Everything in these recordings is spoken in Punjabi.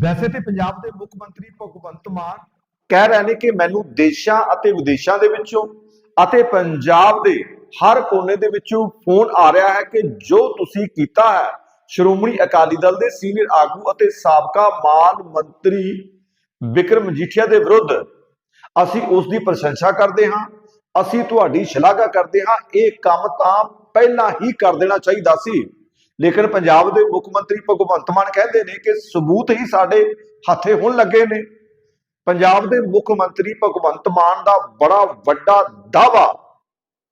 ਵੈਸੇ ਤੇ ਪੰਜਾਬ ਦੇ ਮੁੱਖ ਮੰਤਰੀ ਭਗਵੰਤ ਮਾਨ ਕਹਿ ਰਹੇ ਨੇ ਕਿ ਮੈਨੂੰ ਦੇਸ਼ਾਂ ਅਤੇ ਵਿਦੇਸ਼ਾਂ ਦੇ ਵਿੱਚੋਂ ਅਤੇ ਪੰਜਾਬ ਦੇ ਹਰ ਕੋਨੇ ਦੇ ਵਿੱਚੋਂ ਫੋਨ ਆ ਰਿਹਾ ਹੈ ਕਿ ਜੋ ਤੁਸੀਂ ਕੀਤਾ ਹੈ, ਸ਼੍ਰੋਮਣੀ ਅਕਾਲੀ ਦਲ ਦੇ ਸੀਨੀਅਰ ਆਗੂ ਅਤੇ ਸਾਬਕਾ ਮਾਨ ਮੰਤਰੀ ਵਿਕਰਮ ਮਜੀਠੀਆ ਦੇ ਵਿਰੁੱਧ ਅਸੀਂ ਉਸ ਦੀ ਪ੍ਰਸ਼ੰਸਾ ਕਰਦੇ ਹਾਂ, ਅਸੀਂ ਤੁਹਾਡੀ ਸ਼ਲਾਘਾ ਕਰਦੇ ਹਾਂ, ਇਹ ਕੰਮ ਤਾਂ ਪਹਿਲਾਂ ਹੀ ਕਰ ਦੇਣਾ ਚਾਹੀਦਾ ਸੀ। ਲੇਕਿਨ ਪੰਜਾਬ ਦੇ ਮੁੱਖ ਮੰਤਰੀ ਭਗਵੰਤ ਮਾਨ ਕਹਿੰਦੇ ਨੇ ਕਿ ਸਬੂਤ ਹੀ ਸਾਡੇ ਹੱਥੇ ਹੁਣ ਲੱਗੇ ਨੇ। ਪੰਜਾਬ ਦੇ ਮੁੱਖ ਮੰਤਰੀ ਭਗਵੰਤ ਮਾਨ ਦਾ ਬੜਾ ਵੱਡਾ ਦਾਵਾ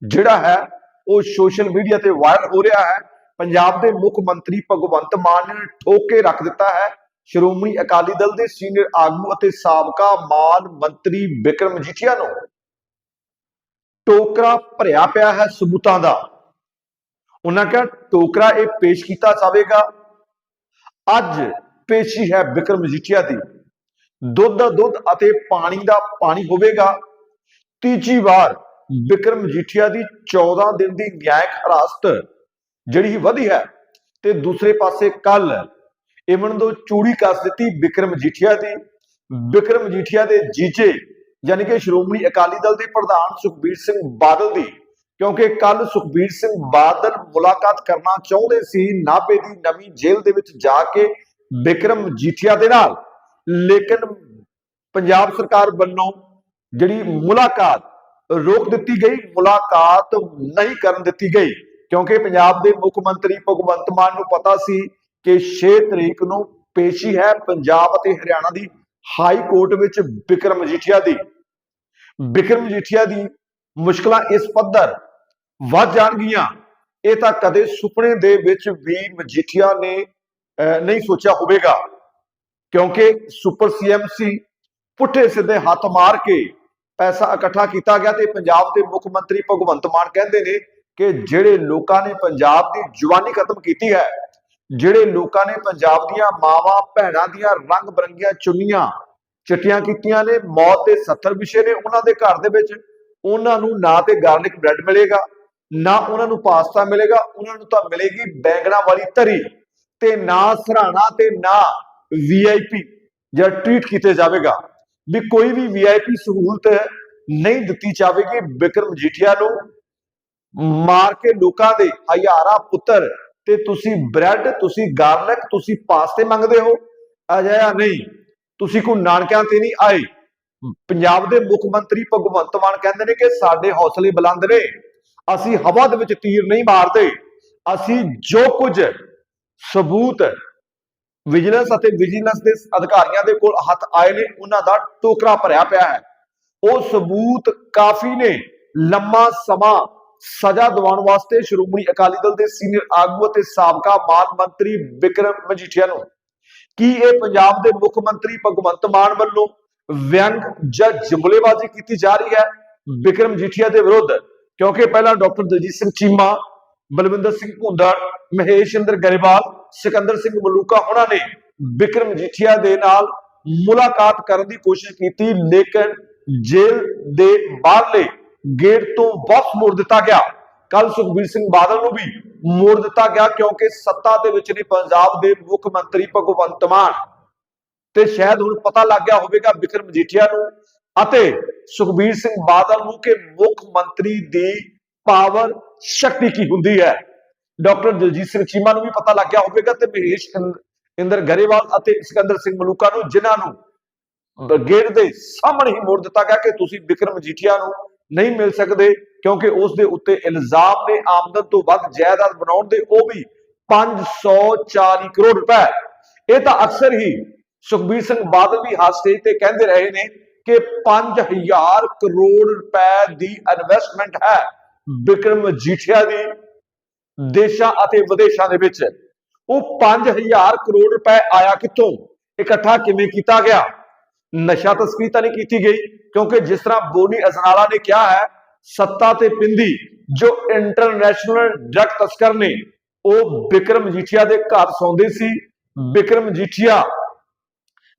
ਜਿਹੜਾ ਹੈ, ਉਹ ਸੋਸ਼ਲ ਮੀਡੀਆ ਤੇ ਵਾਇਰਲ ਹੋ ਰਿਹਾ ਹੈ। ਪੰਜਾਬ ਦੇ ਮੁੱਖ ਮੰਤਰੀ ਭਗਵੰਤ ਮਾਨ ਨੇ ਠੋਕ ਕੇ ਰੱਖ ਦਿੱਤਾ ਹੈ। ਸ਼੍ਰੋਮਣੀ ਅਕਾਲੀ ਦਲ ਦੇ ਸੀਨੀਅਰ ਆਗੂ ਅਤੇ ਸਾਬਕਾ ਮਾਨ ਮੰਤਰੀ ਵਿਕਰਮ ਮਜੀਠੀਆ ਨੂੰ। ਟੋਕਰਾ ਭਰਿਆ ਪਿਆ ਹੈ ਸਬੂਤਾਂ ਦਾ। ਉਹਨਾਂ ਕਿਹਾ, ਟੋਕਰਾ ਇਹ ਪੇਸ਼ ਕੀਤਾ ਜਾਵੇਗਾ। ਅੱਜ ਪੇਸ਼ੀ ਹੈ ਵਿਕਰਮ ਮਜੀਠੀਆ ਦੀ। ਦੁੱਧ ਦਾ ਦੁੱਧ ਅਤੇ ਪਾਣੀ ਦਾ ਪਾਣੀ ਹੋਵੇਗਾ। ਤੀਜੀ ਵਾਰ ਵਿਕਰਮ ਮਜੀਠੀਆ ਦੀ 14 ਦਿਨ ਦੀ ਨਿਆਇਕ ਹਿਰਾਸਤ ਜਿਹੜੀ ਵਧੀ ਹੈ ਤੇ ਦੂਸਰੇ ਪਾਸੇ ਕੱਲ ਇਮਨ ਦੋ ਚੂੜੀ ਕੱਸ ਦਿੱਤੀ ਵਿਕਰਮ ਮਜੀਠੀਆ ਦੀ। ਵਿਕਰਮ ਮਜੀਠੀਆ ਦੇ ਜੀਜੇ, ਯਾਨੀ ਕਿ ਸ਼੍ਰੋਮਣੀ ਅਕਾਲੀ ਦਲ ਦੇ ਪ੍ਰਧਾਨ ਸੁਖਬੀਰ ਸਿੰਘ ਬਾਦਲ ਦੀ ਕਿਉਂਕਿ ਕੱਲ ਸੁਖਬੀਰ ਸਿੰਘ ਬਾਦਲ ਮੁਲਾਕਾਤ ਕਰਨਾ ਚਾਹੁੰਦੇ ਸੀ ਨਾਭੇ ਦੀ ਨਵੀਂ ਜੇਲ੍ਹ ਦੇ ਵਿੱਚ ਜਾ ਕੇ ਵਿਕਰਮ ਮਜੀਠੀਆ ਦੇ ਨਾਲ। ਲੇਕਿਨ ਪੰਜਾਬ ਸਰਕਾਰ ਵੱਲੋਂ ਜਿਹੜੀ ਮੁਲਾਕਾਤ ਰੋਕ ਦਿੱਤੀ ਗਈ ਮੁਲਾਕਾਤ ਨਹੀਂ ਕਰਨ ਦਿੱਤੀ ਗਈ। ਕਿਉਂਕਿ ਪੰਜਾਬ ਦੇ ਮੁੱਖ ਮੰਤਰੀ ਭਗਵੰਤ ਮਾਨ ਨੂੰ ਪਤਾ ਸੀ ਕਿ 6 ਤਰੀਕ ਨੂੰ ਪੇਸ਼ੀ ਹੈ ਪੰਜਾਬ ਅਤੇ ਹਰਿਆਣਾ ਦੀ ਹਾਈ ਕੋਰਟ ਵਿੱਚ ਵਿਕਰਮ ਮਜੀਠੀਆ ਦੀ। ਵਿਕਰਮ ਮਜੀਠੀਆ ਦੀ ਮੁਸ਼ਕਲਾਂ ਇਸ ਪੱਧਰ ਵੱਧ ਜਾਣਗੀਆਂ। ਇਹ ਤਾਂ ਕਦੇ ਸੁਪਨੇ ਦੇ ਵਿੱਚ ਵੀ ਮਜੀਠੀਆ ਨੇ ਅਹ, ਨਹੀਂ ਸੋਚਿਆ ਹੋਵੇਗਾ। ਕਿਉਂਕਿ ਸੁਪਰ ਸੀਐਮ ਸੀ ਪੁੱਠੇ ਸਿੱਧੇ ਹੱਥ ਮਾਰ ਕੇ ਪੈਸਾ ਇਕੱਠਾ ਕੀਤਾ ਗਿਆ ਤੇ ਪੰਜਾਬ ਦੇ ਮੁੱਖ ਮੰਤਰੀ ਭਗਵੰਤ ਮਾਨ ਕਹਿੰਦੇ ਨੇ ਕਿ ਜਿਹੜੇ ਲੋਕਾਂ ਨੇ ਪੰਜਾਬ ਦੀ ਜਵਾਨੀ ਖਤਮ ਕੀਤੀ ਹੈ ਜਿਹੜੇ ਲੋਕਾਂ ਨੇ ਪੰਜਾਬ ਦੀਆਂ ਮਾਵਾਂ ਭੈਣਾਂ ਦੀਆਂ ਰੰਗ ਬਰੰਗੀਆਂ ਚੁੰਨੀਆਂ ਚਿੱਟੀਆਂ ਕੀਤੀਆਂ ਨੇ ਮੌਤ ਦੇ 70 ਵਿਸ਼ੇ ਨੇ ਉਹਨਾਂ ਦੇ ਘਰ ਦੇ ਵਿੱਚ ਉਹਨਾਂ ਨੂੰ ਨਾ ਤੇ ਗਾਰਲਿਕ ਬ੍ਰੈਡ ਮਿਲੇਗਾ। ਨਾ ਉਹਨਾਂ ਨੂੰ ਪਾਸਤਾ ਮਿਲੇਗਾ, ਉਹਨਾਂ ਨੂੰ ਤਾਂ ਮਿਲੇਗੀ ਬੈਂਗਣਾ ਵਾਲੀ ਤਰੀ ਤੇ ਨਾ ਸਰਾਣਾ ਤੇ ਨਾ ਵੀਆਈਪੀ ਜਾਂ ਟ੍ਰੀਟ ਕੀਤੇ ਜਾਵੇਗਾ। ਵੀ ਕੋਈ ਵੀ ਵੀਆਈਪੀ ਸਹੂਲਤ ਨਹੀਂ ਦਿੱਤੀ ਜਾਵੇਗੀ ਵਿਕਰਮ ਜੀਠੀਆ ਨੂੰ। ਮਾਰ ਕੇ ਲੋਕਾਂ ਦੇ ਹਜ਼ਾਰਾਂ ਪੁੱਤਰ ਤੇ ਤੁਸੀਂ ਬ੍ਰੈਡ, ਤੁਸੀਂ ਗਾਰਲਿਕ, ਤੁਸੀਂ ਪਾਸਤੇ ਮੰਗਦੇ ਹੋ? ਅਜਿਹਾ ਨਹੀਂ। ਤੁਸੀਂ ਕੋਈ ਨਾਨਕਿਆਂ ਤੇ ਨਹੀਂ ਆਏ। ਪੰਜਾਬ ਦੇ ਮੁੱਖ ਮੰਤਰੀ ਭਗਵੰਤ ਮਾਨ ਕਹਿੰਦੇ ਨੇ ਕਿ ਸਾਡੇ ਹੌਸਲੇ ਬੁਲੰਦ ਨੇ। ਅਸੀਂ ਹਵਾ ਦੇ ਵਿੱਚ ਤੀਰ ਨਹੀਂ ਮਾਰਦੇ। ਅਸੀਂ ਜੋ ਕੁਝ ਸਬੂਤ ਵਿਜੀਲੈਂਸ ਅਤੇ ਵਿਜੀਲੈਂਸ ਦੇ ਅਧਿਕਾਰੀਆਂ ਦੇ ਕੋਲ ਹੱਥ ਆਏ ਨੇ, ਉਹਨਾਂ ਦਾ ਟੋਕਰਾ ਭਰਿਆ ਪਿਆ ਹੈ। ਉਹ ਸਬੂਤ ਕਾਫੀ ਨੇ। ਲੰਮਾ ਸਮਾਂ ਸਜ਼ਾ ਦਿਵਾਉਣ ਵਾਸਤੇ ਸ਼੍ਰੋਮਣੀ ਅਕਾਲੀ ਦਲ ਦੇ ਸੀਨੀਅਰ ਆਗੂ ਅਤੇ ਸਾਬਕਾ ਮਾਨ ਮੰਤਰੀ ਵਿਕਰਮ ਮਜੀਠੀਆ ਨੂੰ। ਕੀ ਇਹ ਪੰਜਾਬ ਦੇ ਮੁੱਖ ਮੰਤਰੀ ਭਗਵੰਤ ਮਾਨ ਵੱਲੋਂ ਵਿਅੰਗ ਜਾਂ ਜੁਮਲੇਬਾਜ਼ੀ ਕੀਤੀ ਜਾ ਰਹੀ ਹੈ? ਵਿਕਰਮ ਜੀਠੀਆ ਦੇ ਵਿਰੁੱਧ ਕਿਉਂਕਿ ਪਹਿਲਾਂ ਡਾਕਟਰ ਦਲਜੀਤ ਸਿੰਘ ਚੀਮਾ, ਬਲਵਿੰਦਰ ਸਿੰਘ ਭੁੰਦੜ, ਮਹੇਸ਼ ਇੰਦਰ ਗਰੇਵਾਲ, ਸਿਕੰਦਰ ਸਿੰਘ ਮਲੂਕਾ ਉਹਨਾਂ ਨੇ ਵਿਕਰਮ ਜੀਠੀਆ ਦੇ ਨਾਲ ਮੁਲਾਕਾਤ ਕਰਨ ਦੀ ਕੋਸ਼ਿਸ਼ ਕੀਤੀ, ਲੇਕਿਨ ਜੇਲ੍ਹ ਦੇ ਬਾਹਰਲੇ ਗੇਟ ਤੋਂ ਵਾਪਸ ਮੋੜ ਦਿੱਤਾ ਗਿਆ। ਕੱਲ ਸੁਖਬੀਰ ਸਿੰਘ ਬਾਦਲ ਨੂੰ ਵੀ ਮੋੜ ਦਿੱਤਾ ਗਿਆ ਕਿਉਂਕਿ ਸੱਤਾ ਦੇ ਵਿੱਚ ਨੇ ਪੰਜਾਬ ਦੇ ਮੁੱਖ ਮੰਤਰੀ ਭਗਵੰਤ ਮਾਨ। ਤੇ ਸ਼ਾਇਦ ਹੁਣ ਪਤਾ ਲੱਗ ਗਿਆ ਹੋਵੇਗਾ ਵਿਕਰਮ ਮਜੀਠੀਆ ਨੂੰ ਅਤੇ ਸੁਖਬੀਰ ਸਿੰਘ ਬਾਦਲ ਨੂੰ ਕਿ ਮੁੱਖ ਮੰਤਰੀ ਦੀ ਪਾਵਰ, ਸ਼ਕਤੀ ਕੀ ਹੁੰਦੀ ਹੈ? ਡਾਕਟਰ ਦਲਜੀਤ ਸਿੰਘ ਚੀਮਾ ਨੂੰ ਵੀ ਪਤਾ ਲੱਗ ਗਿਆ ਹੋਵੇਗਾ ਤੇ ਮਹੇਸ਼ ਇੰਦਰ ਗਰੇਵਾਲ ਅਤੇ ਸਿਕੰਦਰ ਸਿੰਘ ਮਲੂਕਾ ਨੂੰ, ਜਿਨ੍ਹਾਂ ਨੂੰ ਗੇਟ ਦੇ ਸਾਹਮਣੇ ਹੀ ਮੋੜ ਦਿੱਤਾ ਗਿਆ ਕਿ ਤੁਸੀਂ ਵਿਕਰਮ ਮਜੀਠੀਆ ਨੂੰ ਨਹੀਂ ਮਿਲ ਸਕਦੇ ਕਿਉਂਕਿ ਉਸ ਦੇ ਉੱਤੇ ਇਲਜ਼ਾਮ ਨੇ ਆਮਦਨ ਤੋਂ ਵੱਧ ਜਾਇਦਾਦ ਬਣਾਉਣ ਦੇ ਉਹ ਵੀ 540 ਕਰੋੜ ਰੁਪਏ। ਇਹ ਤਾਂ ਅਕਸਰ ਹੀ ਸੁਖਬੀਰ ਸਿੰਘ ਬਾਦਲ ਵੀ ਹਾਸ ਤੇ ਕਹਿੰਦੇ ਰਹੇ ਨੇ ਕਿ 5000 ਕਰੋੜ ਰੁਪਏ ਦੀ ਇਨਵੈਸਟਮੈਂਟ ਹੈ ਵਿਕਰਮ ਮਜੀਠੀਆ ਦੀ ਦੇਸ਼ਾਂ ਅਤੇ ਵਿਦੇਸ਼ਾਂ ਦੇ ਵਿੱਚ। ਉਹ 5000 ਕਰੋੜ ਰੁਪਏ ਆਇਆ ਕਿੱਥੋਂ? ਇਕੱਠਾ ਕਿਵੇਂ ਕੀਤਾ ਗਿਆ? ਨਸ਼ਾ ਤਸਕਰੀ ਤਾਂ ਨਹੀਂ ਕੀਤੀ ਗਈ ਕਿਉਂਕਿ ਜਿਸ ਤਰ੍ਹਾਂ ਬੋਨੀ ਅਜ਼ਨਾਲਾ ਨੇ ਕਿਹਾ ਹੈ ਸੱਤਾ ਤੇ ਪਿੰਦੀ ਜੋ ਇੰਟਰਨੈਸ਼ਨਲ ਡਰਗ ਤਸਕਰ ਨੇ ਉਹ ਵਿਕਰਮ ਮਜੀਠੀਆ ਦੇ ਘਰ ਸੌਂਦੇ ਸੀ। ਵਿਕਰਮ ਮਜੀਠੀਆ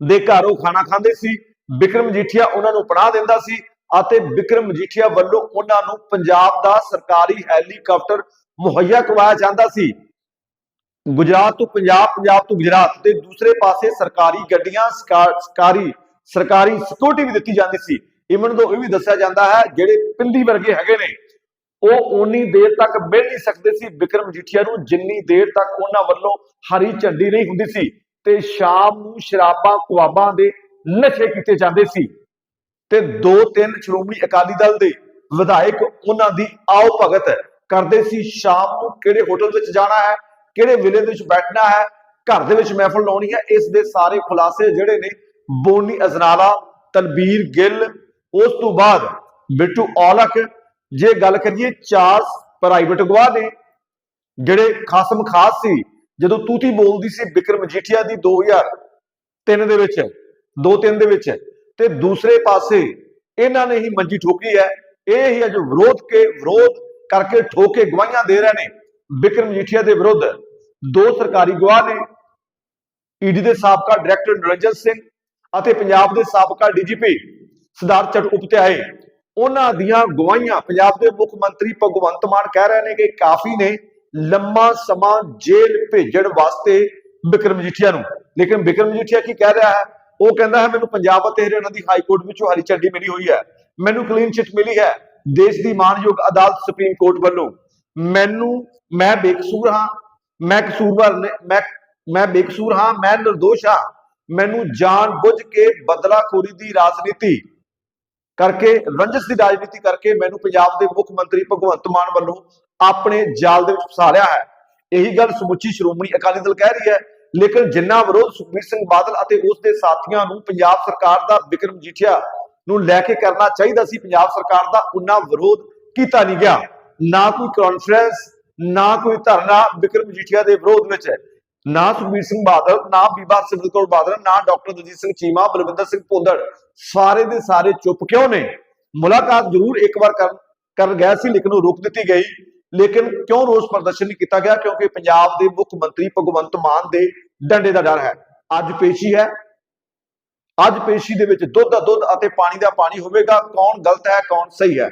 ਦੇ ਘਰ ਉਹ ਖਾਣਾ ਖਾਂਦੇ ਸੀ। ਵਿਕਰਮ ਮਜੀਠੀਆ ਉਹਨਾਂ ਨੂੰ ਪਨਾਹ ਦਿੰਦਾ ਸੀ ਅਤੇ ਵਿਕਰਮ ਮਜੀਠੀਆ ਵੱਲੋਂ ਉਹਨਾਂ ਨੂੰ ਪੰਜਾਬ ਦਾ ਸਰਕਾਰੀ ਹੈਲੀਕਾਪਟਰ ਮੁਹੱਈਆ ਕਰਵਾਇਆ ਜਾਂਦਾ ਸੀ। ਗੁਜਰਾਤ ਤੋਂ ਪੰਜਾਬ ਪੰਜਾਬ ਤੋਂ ਗੁਜਰਾਤ ਤੇ ਦੂਸਰੇ ਪਾਸੇ ਸਰਕਾਰੀ ਗੱਡੀਆਂ ਸਰਕਾਰੀ ਸਰਕਾਰੀ ਸਿਕਿਉਰਿਟੀ ਵੀ ਦਿੱਤੀ ਜਾਂਦੀ ਸੀ। ਇਮਨ ਤੋਂ ਇਹ ਵੀ ਦੱਸਿਆ ਜਾਂਦਾ ਹੈ, ਜਿਹੜੇ ਪਿੰਡੀ ਵਰਗੇ ਹੈਗੇ ਨੇ, ਉਹ ਉਨੀ ਦੇਰ ਤੱਕ ਮਿਲ ਨਹੀਂ ਸਕਦੇ ਸੀ। ਵਿਕਰਮ ਮਜੀਠੀਆ ਨੂੰ ਜਿੰਨੀ ਦੇਰ ਤੱਕ ਉਹਨਾਂ ਵੱਲੋਂ ਹਰੀ ਝੰਡੀ ਨਹੀਂ ਹੁੰਦੀ ਸੀ ਤੇ ਸ਼ਾਮ ਨੂੰ ਸ਼ਰਾਬਾਂ, ਕੁਆਬਾਂ ਦੇ ਨਸ਼ੇ ਕੀਤੇ ਜਾਂਦੇ ਸੀ। ਤੇ ਦੋ ਤਿੰਨ ਸ਼੍ਰੋਮਣੀ ਅਕਾਲੀ ਦਲ ਦੇ ਵਿਧਾਇਕ ਉਹਨਾਂ ਦੀ ਆਓ ਭਗਤ ਕਰਦੇ ਸੀ ਸ਼ਾਮ ਨੂੰ ਕਿਹੜੇ ਹੋਟਲ ਵਿੱਚ ਜਾਣਾ ਹੈ, ਕਿਹੜੇ ਵਿਲੇ ਦੇ ਵਿੱਚ ਬੈਠਣਾ ਹੈ, ਘਰ ਦੇ ਵਿੱਚ ਮਹਿਫਲ ਲਾਉਣੀ ਹੈ, ਇਸ ਦੇ ਸਾਰੇ ਖੁਲਾਸੇ ਜਿਹੜੇ ਨੇ ਬੋਨੀ ਅਜ਼ਨਾਲਾ ਤਨਵੀਰ ਗਿੱਲ, ਉਸ ਤੋਂ ਬਾਅਦ ਬਿੱਟੂ ਔਲਖ, ਜੇ ਗੱਲ ਕਰੀਏ ਚਾਰ ਪ੍ਰਾਈਵੇਟ ਗਵਾਹ ਨੇ, ਜਿਹੜੇ ਖਾਸਮ ਖਾਸ ਸੀ, ਜਦੋਂ ਤੂਤੀ ਬੋਲਦੀ ਸੀ ਵਿਕਰਮ ਮਜੀਠੀਆ ਦੀ 2003 ਦੇ ਵਿੱਚ। 2-3 ਦੇ ਵਿੱਚ ਤੇ ਦੂਸਰੇ ਪਾਸੇ ਇਹਨਾਂ ਨੇ ਹੀ ਮੰਜੀ ਠੋਕੀ ਹੈ। ਇਹ ਹੀ ਅੱਜ ਵਿਰੋਧ ਕੇ ਵਿਰੋਧ ਕਰਕੇ ਠੋਕੇ ਗਵਾਹੀਆਂ ਦੇ ਰਹੇ ਨੇ। ਬਿਕਰਮ ਮਜੀਠੀਆ ਦੇ ਵਿਰੁੱਧ ਦੋ ਸਰਕਾਰੀ ਗਵਾਹ ਨੇ। ਈਡੀ ਦੇ ਸਾਬਕਾ ਡਾਇਰੈਕਟਰ ਨਿਰੰਜਨ ਸਿੰਘ ਅਤੇ ਪੰਜਾਬ ਦੇ ਸਾਬਕਾ ਡੀਜੀਪੀ ਸਰਦਾਰ ਚਟ ਉਪਤਿਆਏ ਉਹਨਾਂ ਦੀਆਂ ਗਵਾਹੀਆਂ ਪੰਜਾਬ ਦੇ ਮੁੱਖ ਮੰਤਰੀ ਭਗਵੰਤ ਮਾਨ ਕਹਿ ਰਹੇ ਨੇ ਕਿ ਕਾਫੀ ਨੇ ਲੰਮਾ ਸਮਾਂ ਜੇਲ੍ਹ ਭੇਜਣ ਵਾਸਤੇ ਬਿਕਰਮ ਮਜੀਠੀਆ ਨੂੰ। ਲੇਕਿਨ ਬਿਕਰਮ ਮਜੀਠੀਆ ਕੀ ਕਹਿ ਰਿਹਾ ਹੈ? ਉਹ ਕਹਿੰਦਾ ਹੈ, ਮੈਨੂੰ ਪੰਜਾਬ ਅਤੇ ਹਰਿਆਣਾ ਦੀ ਹਾਈ ਕੋਰਟ ਵਿੱਚੋਂ ਹਰੀ ਝੰਡੀ ਮਿਲੀ ਹੋਈ ਹੈ। ਮੈਨੂੰ ਕਲੀਨ ਚਿਟ ਮਿਲੀ ਹੈ। ਦੇਸ਼ ਦੀ ਮਾਨਯੋਗ ਅਦਾਲਤ ਸੁਪਰੀਮ ਕੋਰਟ ਵੱਲੋਂ। ਮੈਨੂੰ, ਮੈਂ ਬੇਕਸੂਰ ਹਾਂ। ਮੈਂ ਕਸੂਰਵਾਰ ਮੈਂ ਮੈਂ ਬੇਕਸੂਰ ਹਾਂ। ਮੈਂ ਨਿਰਦੋਸ਼ ਹਾਂ। ਮੈਨੂੰ ਜਾਣ ਬੁੱਝ ਕੇ ਬਦਲਾਖੋਰੀ ਦੀ ਰਾਜਨੀਤੀ ਕਰਕੇ, ਰੰਜਸ ਦੀ ਰਾਜਨੀਤੀ ਕਰਕੇ ਮੈਨੂੰ ਪੰਜਾਬ ਦੇ ਮੁੱਖ ਮੰਤਰੀ ਭਗਵੰਤ ਮਾਨ ਵੱਲੋਂ ਆਪਣੇ ਜਾਲ ਦੇ ਵਿੱਚ ਫਸਾ ਲਿਆ ਹੈ। ਇਹੀ ਗੱਲ ਸਮੁੱਚੀ ਸ਼੍ਰੋਮਣੀ ਅਕਾਲੀ ਦਲ ਕਹਿ ਰਹੀ ਹੈ ਲੇਕਿਨ ਜਿੰਨਾ ਵਿਰੋਧ ਸੁਖਬੀਰ ਸਿੰਘ ਬਾਦਲ ਅਤੇ ਉਸ ਦੇ ਸਾਥੀਆਂ ਨੂੰ ਪੰਜਾਬ ਸਰਕਾਰ ਦਾ ਵਿਕਰਮ ਜੀਠਿਆ ਨੂੰ ਲੈ ਕੇ ਕਰਨਾ ਚਾਹੀਦਾ ਸੀ, ਪੰਜਾਬ ਸਰਕਾਰ ਦਾ ਉਨਾ ਵਿਰੋਧ ਕੀਤਾ ਨਹੀਂ ਗਿਆ। ਨਾ ਕੋਈ ਕਾਨਫਰੰਸ ਨਾ ਕੋਈ ਧਰਨਾ ਵਿਕਰਮ ਜੀਠੀਆ ਦੇ ਵਿਰੋਧ ਵਿੱਚ ਹੈ। ਨਾ ਸੁਖਬੀਰ ਸਿੰਘ ਬਾਦਲ, ਨਾ ਬੀਬਾ ਸਿਮਰਤ ਕੌਰ ਬਾਦਲ, ਨਾ ਡਾਕਟਰ ਦਲਜੀਤ ਸਿੰਘ ਚੀਮਾ, ਬਲਵਿੰਦਰ ਸਿੰਘ ਭੁੰਦੜ, ਸਾਰੇ ਦੇ ਸਾਰੇ ਚੁੱਪ ਕਿਉਂ ਨੇ? ਮੁਲਾਕਾਤ ਜ਼ਰੂਰ ਇੱਕ ਵਾਰ ਕਰਨ ਕਰ ਗਿਆ ਸੀ, ਲੇਕਿਨ ਉਹ ਰੋਕ ਦਿੱਤੀ ਗਈ। ਲੇਕਿਨ ਕਿਉਂ ਰੋਸ ਪ੍ਰਦਰਸ਼ਨ ਨਹੀਂ ਕੀਤਾ ਗਿਆ? ਕਿਉਂਕਿ ਪੰਜਾਬ ਦੇ ਮੁੱਖ ਮੰਤਰੀ ਭਗਵੰਤ ਮਾਨ ਦੇ ਡੰਡੇ ਦਾ ਡਰ ਹੈ। ਅੱਜ ਪੇਸ਼ੀ ਹੈ। ਅੱਜ ਪੇਸ਼ੀ ਦੇ ਵਿੱਚ ਦੁੱਧ ਦਾ ਦੁੱਧ ਅਤੇ ਪਾਣੀ ਦਾ ਪਾਣੀ ਹੋਵੇਗਾ। ਕੌਣ ਗਲਤ ਹੈ, ਕੌਣ ਸਹੀ ਹੈ?